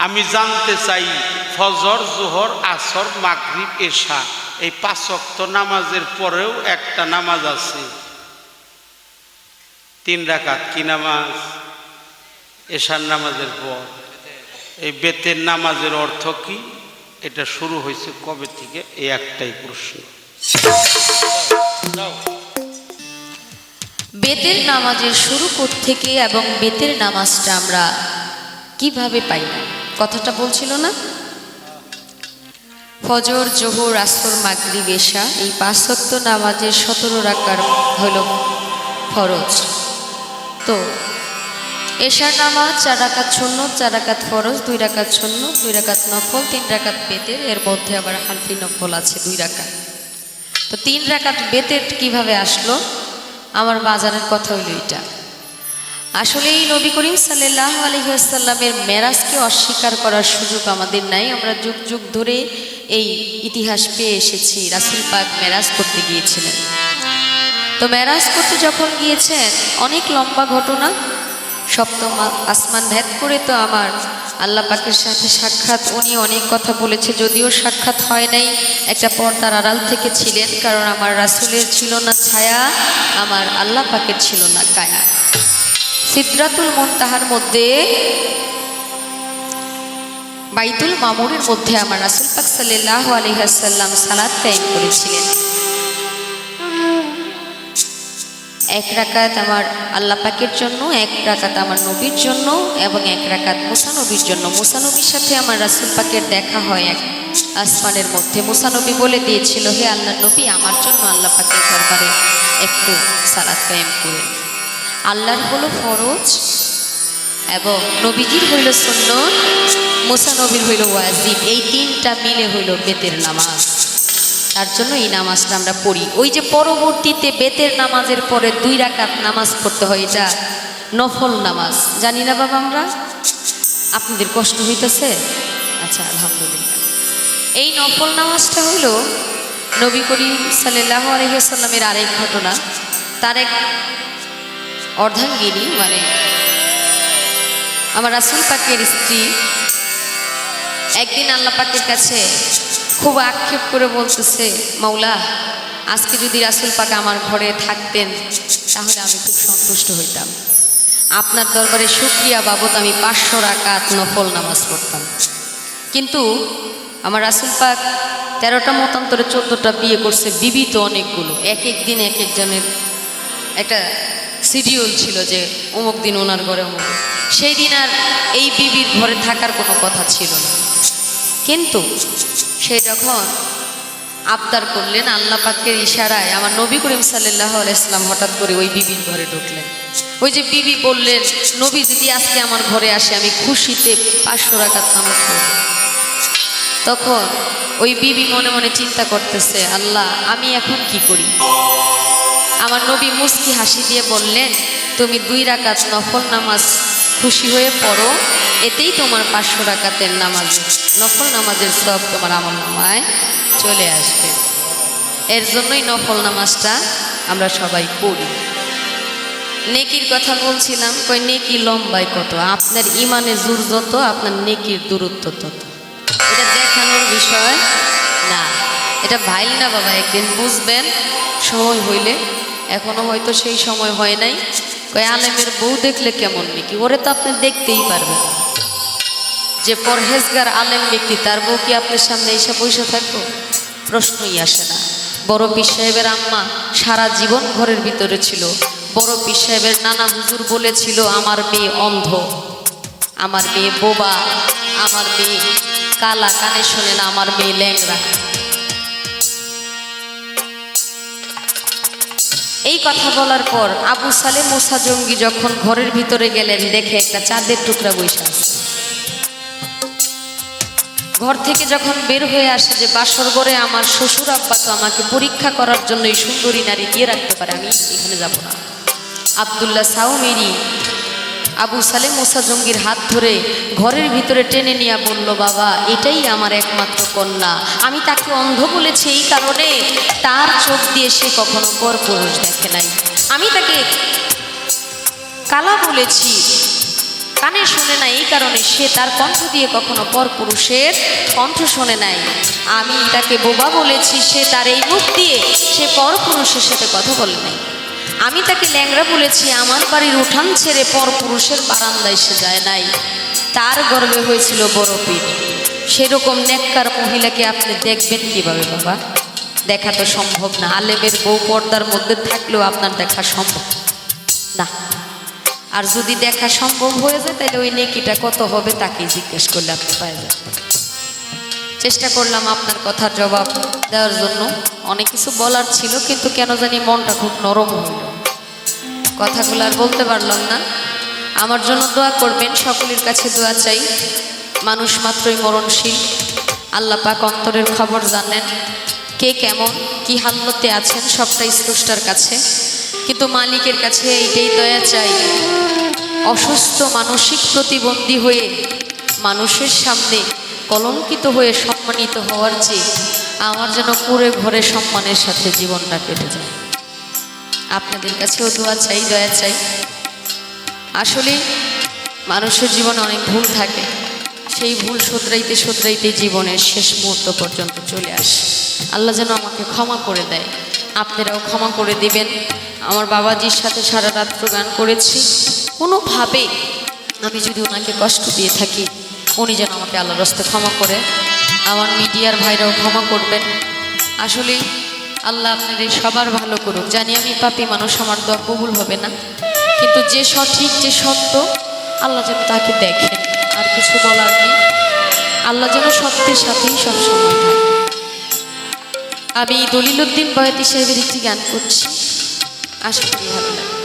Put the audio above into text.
আমি জানতে চাই, ফজর, জোহর, আসর, মাগরিব, এশা, এই পাঁচ ওয়াক্ত নামাজের পরেও একটা নামাজ আছে। তিন রাকাত কি নামাজ? এশার নামাজের পর। এই বেতের নামাজের অর্থ কি? এটা শুরু হয়েছে কবে থেকে? এই একটাই প্রশ্ন। বেতের নামাজের শুরু থেকে এবং বেতের নামাজটা আমরা কীভাবে পাই কথাটা বলছিল না? ফজর, জোহর, আসর মাগরি এশা, এই পাঁচক্ত নামাজের সতেরো রাকার হল ফরজ। তো, এশার নামাজ চার রাকাত শূন্য, চার রাকাত ফরজ, দুই রাকাত শূন্য, দুই রাকাত নফল, তিন রাকাত বেতের, এর মধ্যে আবার হালফি নফল আছে দুই রাকাত। তো তিন রাকাত বেতের কীভাবে আসলো? আমার বাজারের কথা হইল এটা আসলে এই নবী করিম সাল্লাহ আলহিহাসাল্লামের মেরাজকে অস্বীকার করার সুযোগ আমাদের নাই। আমরা যুগ যুগ ধরে এই ইতিহাস পেয়ে এসেছি, রাসুল পাক মেরাজ করতে গিয়েছিলেন। তো মেরাজ করতে যখন গিয়েছেন, অনেক লম্বা ঘটনা, সপ্তম আসমান ভেদ করে তো আমার আল্লাহ পাকের সাথে সাক্ষাৎ, উনি অনেক কথা বলেছে, যদিও সাক্ষাৎ হয় নাই। একটা পর্দার আড়াল থেকে ছিলেন, কারণ আমার রাসুলের ছিল না ছায়া, আমার আল্লাহ পাকের ছিল না কায়া। সিদ্রাতুল মুনতাহার মধ্যে, বাইতুল মামুরের মধ্যে আমার রাসুল পাক সাল্লাহ আলহাসাল্লাম সালাদ কায়েম করেছিলেন। এক রাকাত আমার আল্লাহ পাকের জন্য, এক রাকাত আমার নবীর জন্য এবং এক রাকাত মুসানবীর জন্য। মুসানবীর সাথে আমার রাসুল পাকের দেখা হয় এক আসমানের মধ্যে। মুসানবী বলে দিয়েছিল, হে আল্লাহ নবী, আমার জন্য আল্লাহ পাকের দরবারে একটু সালাদ কায়েম করে আল্লাহর হলো ফরজ এবং নবীজির হইল শূন্য মুসানবীর হইল ওয়াজিব। এই তিনটা মিলে হইল বেতের নামাজ। তার জন্য এই নামাজটা আমরা পড়ি। ওই যে পরবর্তীতে বেতের নামাজের পরে দুই রাকাত নামাজ পড়তে হয়, এটা নফল নামাজ। জানি না বাবা আমরা? আপনাদের কষ্ট হইতেছে? আচ্ছা আলহামদুলিল্লাহ। এই নফল নামাজটা হইল নবী করিম সাল্লাহ আলহিসাল্লামের আরেক ঘটনা। তার এক অর্ধাঙ্গিনী মানে আমার রাসুল পাকের স্ত্রী। একদিন আল্লাহ পাকের কাছে খুব আক্ষেপ করে বলতেছে, মাওলা, আজকে যদি রাসুল পাক আমার ঘরে থাকতেন, তাহলে আমি খুব সন্তুষ্ট হইতাম। আপনার দরবারে সুক্রিয়া বাবদ আমি পাঁচশো রাকাত নফল নামাজ পড়তাম। কিন্তু আমার রাসুল পাক তেরোটা মতান্তরে চোদ্দোটা বিয়ে করছে বিবি তো অনেকগুলো। এক এক দিন এক একজনের একটা শিডিউল ছিল যে অমুক দিন ওনার ঘরে অমুক সেই দিন আর এই বিবির ঘরে থাকার কোনো কথা ছিল না। কিন্তু সে যখন আবদার করলেন, আল্লাহ পাকের ইশারায় আমার নবী করিম সাল্লাহ ইসলাম হঠাৎ করে ওই বিবির ঘরে ঢুকলেন। ওই যে বিবি বললেন, নবী, যদি আজকে আমার ঘরে আসে, আমি খুশিতে পাঁচশো রাখার নামাজ তখন ওই বিবি মনে মনে চিন্তা করতেছে, আল্লাহ, আমি এখন কি করি? আমার নবী মুস্কি হাসি দিয়ে বললেন, তুমি দুই রাকাত নফল নামাজ খুশি হয়ে পড়ো। এতেই তোমার পাঁচশো রাকাতের নামাজ, নফল নামাজের সব তোমার আমল নামায় চলে আসবে। এর জন্যই নফল নামাজটা আমরা সবাই পড়ি। নেকির কথা বলছিলাম, কই নেকি লম্বায় কত? আপনার ইমানে জোর যত, আপনার নেকির দূরত্ব তত। এটা দেখানোর বিষয়। এটা ভাইল না বাবা, একদিন বুঝবেন, সময় হইলে। এখনও হয়তো সেই সময় হয় নাই। কয়, আলেমের বউ দেখলে কেমন নাকি? ওরে তো আপনি দেখতেই পারবেন। যে পরহেজগার আলেম ব্যক্তি, তার বউ কি আপনার সামনে এসে পয়সা থাকব? প্রশ্নই আসে না। বড় পীর সাহেবের আম্মা সারা জীবন ঘরের ভিতরে ছিল। বড় পীর সাহেবের নানা হুজুর বলেছিল, আমার মেয়ে অন্ধ। আমার মেয়ে বোবা। আমার মেয়ে কালা, কানে শোনে না। আমার মেয়ে ল্যাংরা এই কথা বলার পর আবু সালে মোসা জঙ্গি যখন ঘরের ভিতরে গেলেন, দেখে একটা চাঁদের টুকরা বৈশা ঘর থেকে যখন বের হয়ে আসে যে, বাসর ঘরে আমার শ্বশুর আব্বা তো আমাকে পরীক্ষা করার জন্য এই সুন্দরী নারী দিয়ে রাখতে পারে, আমি এখানে যাব না। আবদুল্লাহ সাউমেরি আবু সালেম মোসা জঙ্গির হাত ধরে ঘরের ভিতরে টেনে নিয়ে বলল, বাবা, এটাই আমার একমাত্র কন্যা। আমি তাকে অন্ধ বলেছি এই কারণে তার চোখ দিয়ে সে কখনো পর পুরুষ দেখে নাই। আমি তাকে কালা বলেছি। কানে শোনে নাই, এই কারণে সে তার কণ্ঠ দিয়ে কখনো পরপুরুষের কণ্ঠ শোনে নাই। আমি তাকে বোবা বলেছি, সে তার এই মুখ দিয়ে সে পরপুরুষের সাথে কথা বলে নাই। আমি তাকে ল্যাংড়া বলেছি, আমার বাড়ির উঠান ছেড়ে পর পুরুষের বারান্দায় সে যায় নাই। তার গর্বে হয়েছিল বড় পীর। সেরকম নেককার মহিলাকে আপনি দেখবেন কীভাবে, বাবা? দেখা তো সম্ভব না। আলেমের বউ পর্দার মধ্যে থাকলেও আপনার দেখা সম্ভব না। আর যদি দেখা সম্ভব হয়ে যায়, তাহলে ওই নেকিটা কত হবে তাকে জিজ্ঞেস করলে আপনি পাই যাবেন চেষ্টা করলাম আপনার কথার জবাব দেওয়ার জন্য। অনেক কিছু বলার ছিল, কিন্তু কেন জানি মনটা খুব নরম হইল কথাগুলো আর বলতে পারলাম না। আমার জন্য দোয়া করবেন, সকলের কাছে দোয়া চাই। মানুষ মাত্রই মরণশীল। আল্লাহ পাক অন্তরের খবর জানেন কে কেমন, কি হাল্লতে আছেন, সবটাই স্রষ্টার কাছে। কিন্তু মালিকের কাছে এইটাই দয়া চাই। অসুস্থ মানসিক প্রতিবন্ধী হয়ে মানুষের সামনে কলঙ্কিত হয়ে সম্মানিত হওয়ার চেয়ে আমার যেন পুরে ঘরে সম্মানের সাথে জীবনটা কেটে যায়। আপনাদের কাছেও দোয়া চাই, দয়া চাই। আসলে মানুষের জীবনে অনেক ভুল থাকে। সেই ভুল শোধরাইতে শোধরাইতে জীবনের শেষ মুহূর্ত পর্যন্ত চলে আসে। আল্লাহ যেন আমাকে ক্ষমা করে দেয়। আপনারাও ক্ষমা করে দিবেন। আমার বাবাজির সাথে সারা রাত্র গান করেছি। কোনোভাবে আমি যদি ওনাকে কষ্ট দিয়ে থাকি উনি যেন আমাকে আল্লাহ রস্তে ক্ষমা করে। আমার মিডিয়ার ভাইরাও ক্ষমা করবেন। আসলে আল্লাহ আপনাদের সবার ভালো করুক। জানি আমি পাপি মানুষ, আমার দোয়া কবুল হবে না। কিন্তু যে সঠিক, যে সত্য, আল্লাহ যেন তাকে দেখেন। আর কিছু বলার নেই। আল্লাহ যেন সত্যের সাথেই সবসময় থাকে। আমি দলিলুদ্দিন বয়াতি সাহেবের একটি গান করছি। আশা করি ভালো লাগে